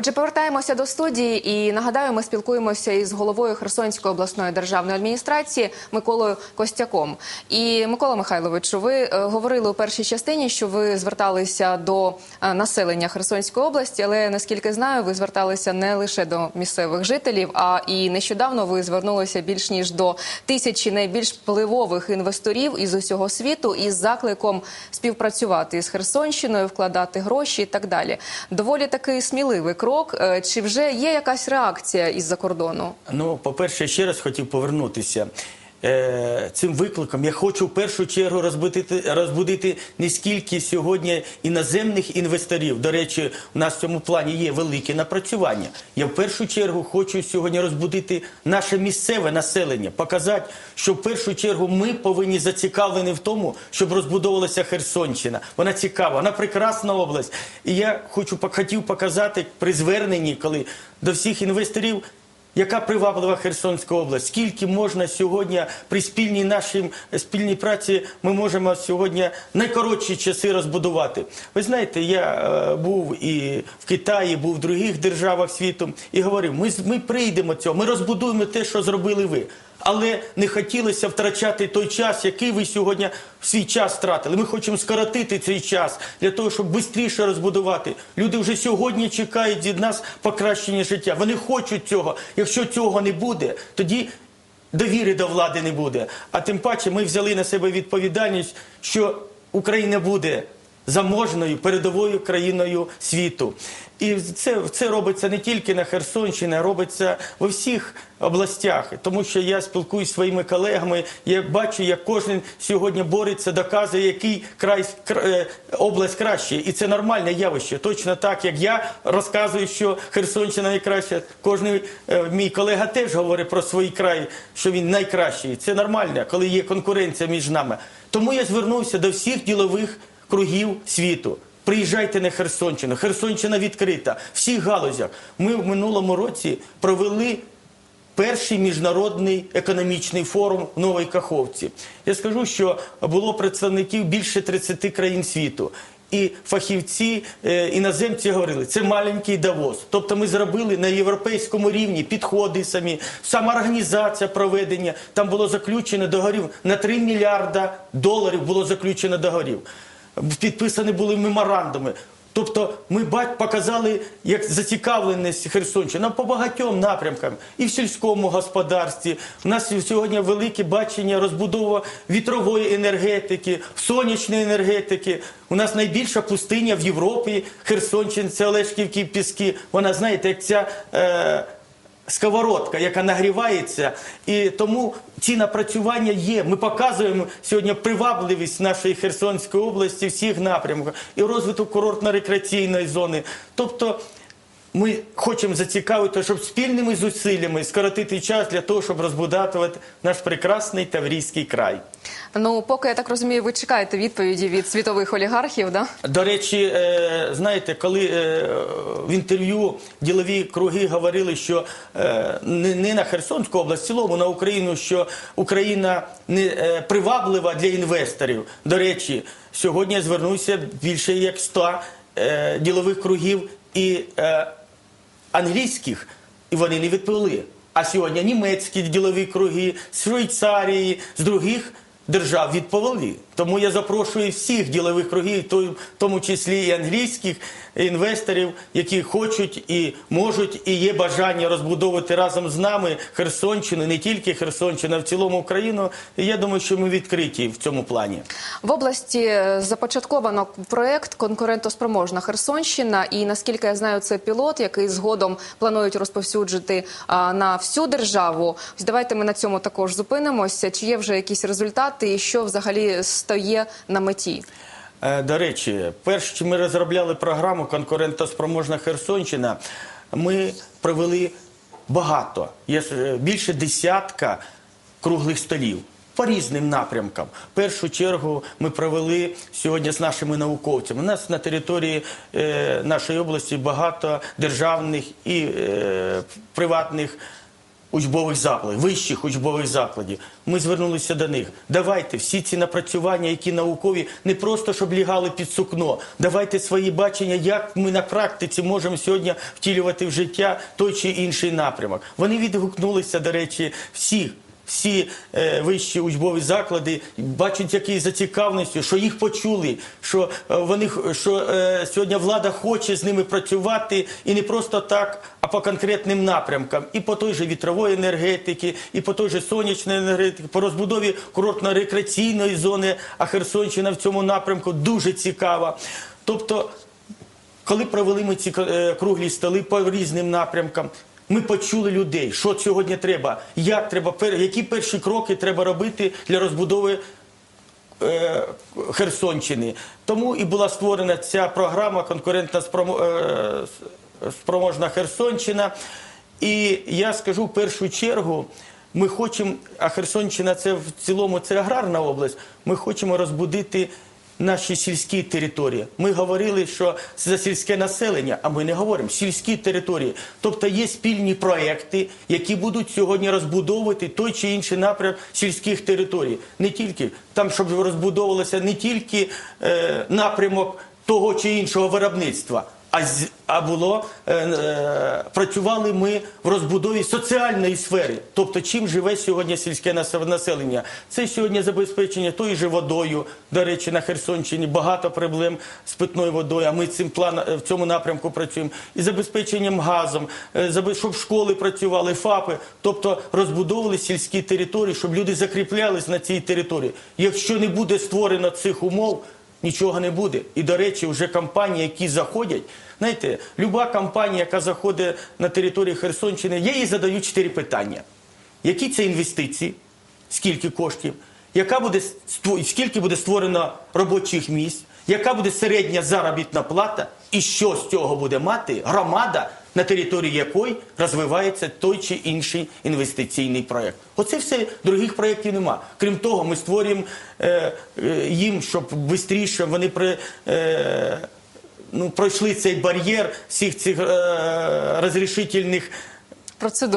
Отже, повертаємося до студії і нагадаю, ми спілкуємося із головою Херсонської обласної державної адміністрації Миколою Костяком. І Микола Михайловичу, ви е, говорили у першій частині, що ви зверталися до е, населення Херсонської області, але наскільки знаю, ви зверталися не лише до місцевих жителів, а і нещодавно ви звернулися більш ніж до тисячі найбільш впливових інвесторів із усього світу із закликом співпрацювати з Херсонщиною, вкладати гроші і так далі. Доволі такий сміливий крок. Е, Чи вже є якась реакція із-за кордону? Ну, по-перше, ще раз хотів повернутися. Е, Цим викликом я хочу в першу чергу розбудити, розбудити не скільки сьогодні іноземних інвесторів. До речі, у нас в цьому плані є велике напрацювання. Я в першу чергу хочу сьогодні розбудити наше місцеве населення, показати, що в першу чергу ми повинні зацікавлені в тому, щоб розбудовувалася Херсонщина. Вона цікава, вона прекрасна область. І я хочу хотів показати при зверненні, коли до всіх інвесторів. Яка приваблива Херсонська область? Скільки можна сьогодні при спільній нашій спільній праці ми можемо сьогодні найкоротші часи розбудувати? Ви знаєте, я е, був і в Китаї, був в других державах світу і говорив: ми, ми прийдемо цього, ми розбудуємо те, що зробили ви. Але не хотілося втрачати той час, який ви сьогодні свій час втратили. Ми хочемо скоротити цей час для того, щоб швидше розбудувати. Люди вже сьогодні чекають від нас покращення життя. Вони хочуть цього. Якщо цього не буде, тоді довіри до влади не буде. А тим паче ми взяли на себе відповідальність, що Україна буде заможною передовою країною світу. І це, це робиться не тільки на Херсонщині, а робиться в усіх областях. Тому що я спілкуюся своїми колегами, я бачу, як кожен сьогодні бореться, доказує, який край е, область краще. І це нормальне явище. Точно так, як я розказую, що Херсонщина найкраща. Кожен мій колега теж говорить про свій край, що він найкращий. Це нормально, коли є конкуренція між нами. Тому я звернувся до всіх ділових кругів світу. Приїжджайте на Херсонщину. Херсонщина відкрита. Всіх галузях. Ми в минулому році провели перший міжнародний економічний форум в Новій Каховці. Я скажу, що було представників більше 30 країн світу. І фахівці е, іноземці говорили, це маленький Давос. Тобто ми зробили на європейському рівні підходи самі, сама організація проведення. Там було заключено договорів на 3 мільярда доларів було заключено договорів. Підписані були меморандуми. Тобто ми показали як зацікавленість Херсонщини по багатьом напрямкам і в сільському господарстві. У нас сьогодні велике бачення розбудова вітрової енергетики, сонячної енергетики. У нас найбільша пустиня в Європі. Херсонщин, це Олешківські піски. Вона знаєте, як ця. Е, сковородка, яка нагрівається, і тому ці напрацювання є. Ми показуємо сьогодні привабливість нашої Херсонської області всіх напрямках і розвиток курортно-рекреаційної зони. Тобто ми хочемо зацікавити, щоб спільними зусиллями скоротити час для того, щоб розбудувати наш прекрасний Таврійський край. Ну, поки я так розумію, ви чекаєте відповіді від світових олігархів, да? До речі, е, знаєте, коли е, в інтерв'ю ділові круги говорили, що е, не не на Херсонську область, в цілому на Україну, що Україна не е, приваблива для інвесторів. До речі, сьогодні я звернувся більше як 100 е, ділових кругів і е, англійських, і вони не відповіли. А сьогодні німецькі ділові круги з Швейцарії, з других держав відповіли. Тому я запрошую всіх ділових кругів, в тому числі і англійських інвесторів, які хочуть і можуть, і є бажання розбудовувати разом з нами Херсонщину, не тільки Херсонщину, а в цілому Україну. І я думаю, що ми відкриті в цьому плані. В області е, започатковано проект конкурентоспроможна Херсонщина, і наскільки я знаю, це пілот, який згодом планують розповсюджити на всю державу. Давайте ми на цьому також зупинимося. Чи є вже якісь результати, і що взагалі стає на меті? Е, До речі, перш ми розробляли програму Конкурентоспроможна Херсонщина, ми провели багато, є е, більше десятка круглих столів. По різним напрямкам. В першу чергу ми провели сьогодні з нашими науковцями. У нас на території е, нашої області багато державних і приватних учбових закладів, вищих учбових закладів. Ми звернулися до них. Давайте всі ці напрацювання, які наукові, не просто щоб лягали під сукно. Давайте свої бачення, як ми на практиці можемо сьогодні втілювати в життя той чи інший напрямок. Вони відгукнулися, до речі, всіх. Всі е, вищі учбові заклади бачать який зацікавленістю, що їх почули, що е, вони що е, сьогодні влада хоче з ними працювати і не просто так, а по конкретним напрямкам, і по той же вітрової енергетики, і по той же сонячної енергетики, по розбудові курортно-рекреаційної зони. А Херсонщина в цьому напрямку дуже цікава. Тобто коли провели ми ці круглі столи по різним напрямкам, ми почули людей, що сьогодні треба, як треба, які перші кроки треба робити для розбудови е, Херсонщини. Тому і була створена ця програма конкурентна е, спроможна Херсонщина. І я скажу в першу чергу. Ми хочемо, а Херсонщина це в цілому це аграрна область. Ми хочемо розбудити наші сільські території. Ми говорили, що за сільське населення, а ми не говоримо сільські території. Тобто є спільні проекти, які будуть сьогодні розбудовувати той чи інший напрям сільських територій. Не тільки там, щоб розбудовувалося не тільки е, напрямок того чи іншого виробництва. А, а було е, е, працювали ми в розбудові соціальної сфери. Тобто, чим живе сьогодні сільське нас- населення? Це сьогодні забезпечення тою же водою. До речі, на Херсонщині багато проблем з питною водою. А ми цим план е, в цьому напрямку працюємо і забезпеченням газом, е, щоб школи працювали, ФАПи, тобто розбудовували сільські території, щоб люди закріплялись на цій території. Якщо не буде створено цих умов. Нічого не буде. І, до речі, вже компанії, які заходять, знаєте, люба компанія, яка заходить на територію Херсонщини, я їй задаю чотири питання. Які це інвестиції, скільки коштів, яка буде скільки буде створено робочих місць, яка буде середня заробітна плата, і що з цього буде мати громада, на території якої розвивається той чи інший інвестиційний проєкт. Оце все других проєктів нема. Крім того, ми створюємо е, е, їм, щоб швидше вони при. Е, Ну, пройшли цей бар'єр всіх цих е, розрішительних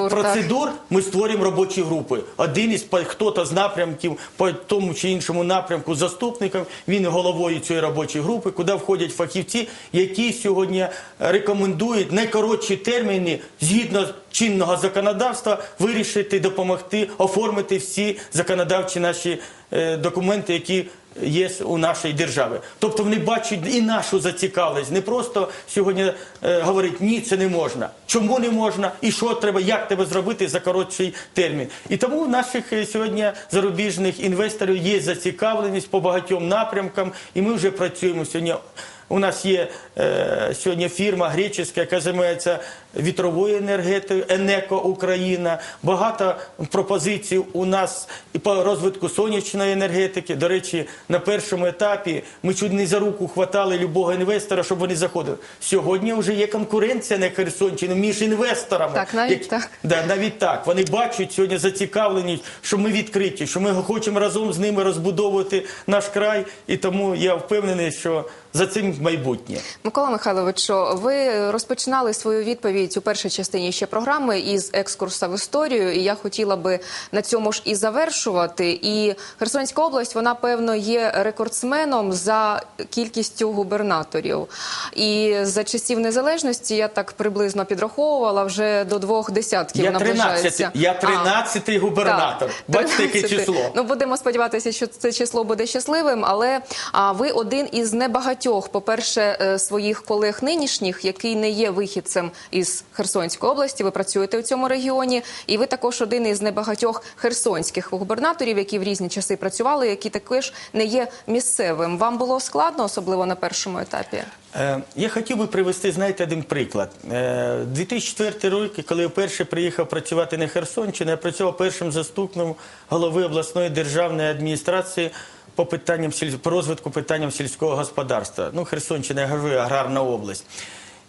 Процедур, так. ми створюємо робочі групи. Один із хто-то з напрямків по тому чи іншому напрямку заступником, він головою цієї робочої групи, куди входять фахівці, які сьогодні рекомендують найкоротші терміни згідно чинного законодавства вирішити, допомогти оформити всі законодавчі наші е, документи, які є у нашій держави. Тобто вони бачать і нашу зацікавленість. Не просто сьогодні е, говорить ні, це не можна. Чому не можна? І що треба, як треба зробити за коротший термін. І тому в наших е, сьогодні зарубіжних інвесторів є зацікавленість по багатьом напрямкам, і ми вже працюємо сьогодні. У нас є е, сьогодні фірма греческа, яка займається вітровою енергетикою, Енеко Україна. Багато пропозицій у нас і по розвитку сонячної енергетики. До речі, на першому етапі ми чуть не за руку хватали любого інвестора, щоб вони заходили. Сьогодні вже є конкуренція на Херсонщині між інвесторами. Так, навіть так. Да, навіть так. Вони бачать сьогодні зацікавленість, що ми відкриті, що ми хочемо разом з ними розбудовувати наш край. І тому я впевнений, що за цим майбутнє. Микола Михайловичу, ви розпочинали свою відповідь у першій частині ще програми із екскурса в історію. І я хотіла би на цьому ж і завершувати. І Херсонська область, вона певно є рекордсменом за кількістю губернаторів. І за часів незалежності я так приблизно підраховувала вже до двох десятків Я наближається. 13, я 13 губернатор. Так, Бачите, яке число? Ну будемо сподіватися, що це число буде щасливим. Але а, ви один із небагатьох, по-перше, е, своїх колег нинішніх, який не є вихідцем із Херсонської області. Ви працюєте у цьому регіоні, і ви також один із небагатьох херсонських губернаторів, які в різні часи працювали, які також не є місцевим. Вам було складно, особливо на першому етапі. Е, Я хотів би привести, знаєте, один приклад. Е, 2004 рік, коли я вперше приїхав працювати на Херсонщину, я працював першим заступником голови обласної державної адміністрації по питанням по розвитку питанням сільського господарства. Ну, Херсонщина, я говорю, аграрна область.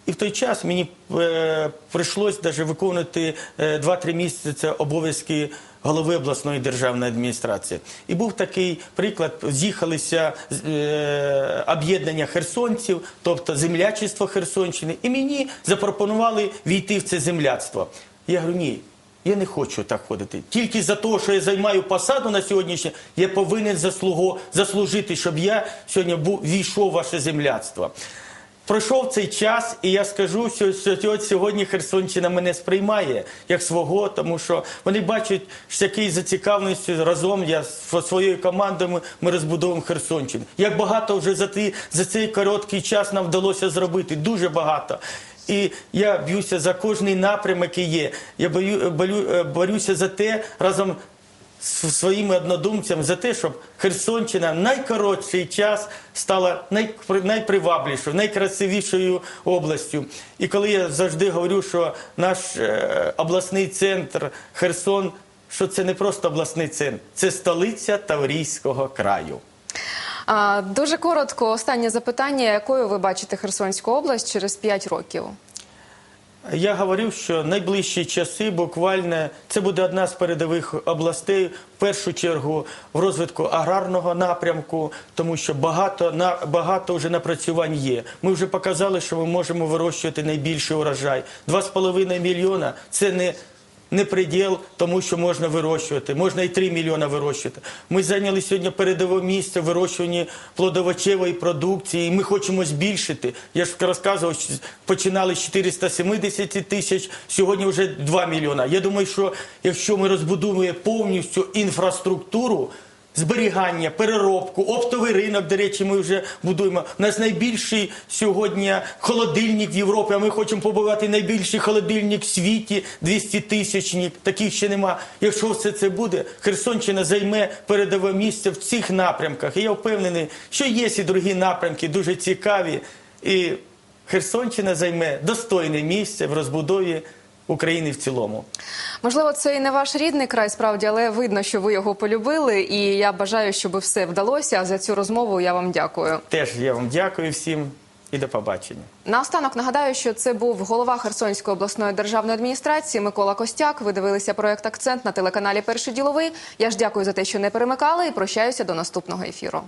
І в той час мені е, прийшлось навіть виконувати е, 2-3 місяці обов'язки голови обласної державної адміністрації. І був такий приклад: з'їхалися е, об'єднання херсонців, тобто землячество Херсонщини, і мені запропонували війти в це земляцтво. Я говорю, ні. Я не хочу так ходити. Тільки за те, що я займаю посаду на сьогоднішній, я повинен заслуго, заслужити, щоб я сьогодні був війшов в ваше земляцтво. Пройшов цей час, і я скажу, що сьогодні Херсонщина мене сприймає як свого, тому що вони бачать з якою зацікавленістю разом я зі своєю командою ми- розбудовуємо Херсонщину. Як багато вже за, ті, за цей короткий час нам вдалося зробити, дуже багато. І я б'юся за кожний напрямок, який є. Я бою, болю, е, борюся за те разом з своїми однодумцями за те, щоб Херсонщина найкоротший час стала найпри- найпривабливішою, найкрасивішою областю. І коли я завжди говорю, що наш е, обласний центр Херсон, що це не просто обласний центр, це столиця Таврійського краю. А, дуже коротко, останнє запитання: якою ви бачите Херсонську область через 5 років? Я говорив, що найближчі часи буквально це буде одна з передових областей, в першу чергу в розвитку аграрного напрямку, тому що багато на багато вже напрацювань є. Ми вже показали, що ми можемо вирощувати найбільший урожай. 2,5 мільйона це не. Не приділ, тому що можна вирощувати, можна і 3 мільйони вирощувати. Ми зайняли сьогодні передове місце в вирощуванні плодовочевої продукції, і ми хочемо збільшити. Я ж розказував, що починали з 470 тисяч, сьогодні вже 2 мільйона. Я думаю, що якщо ми розбудуємо повністю інфраструктуру, зберігання, переробку, оптовий ринок, до речі, ми вже будуємо. У нас найбільший сьогодні холодильник в Європі, а ми хочемо побувати найбільший холодильник в світі, 200 тисячник, таких ще нема. Якщо все це буде, Херсонщина займе передове місце в цих напрямках. І я впевнений, що є і другі напрямки дуже цікаві. І Херсонщина займе достойне місце в розбудові України в цілому. Можливо, це і не ваш рідний край, справді, але видно, що ви його полюбили. І я бажаю, щоб все вдалося. А за цю розмову я вам дякую. Теж я вам дякую всім і до побачення. Наостанок нагадаю, що це був голова Херсонської обласної державної адміністрації Микола Костяк. Ви дивилися проект Акцент на телеканалі Перший діловий. Я ж дякую за те, що не перемикали, і прощаюся до наступного ефіру.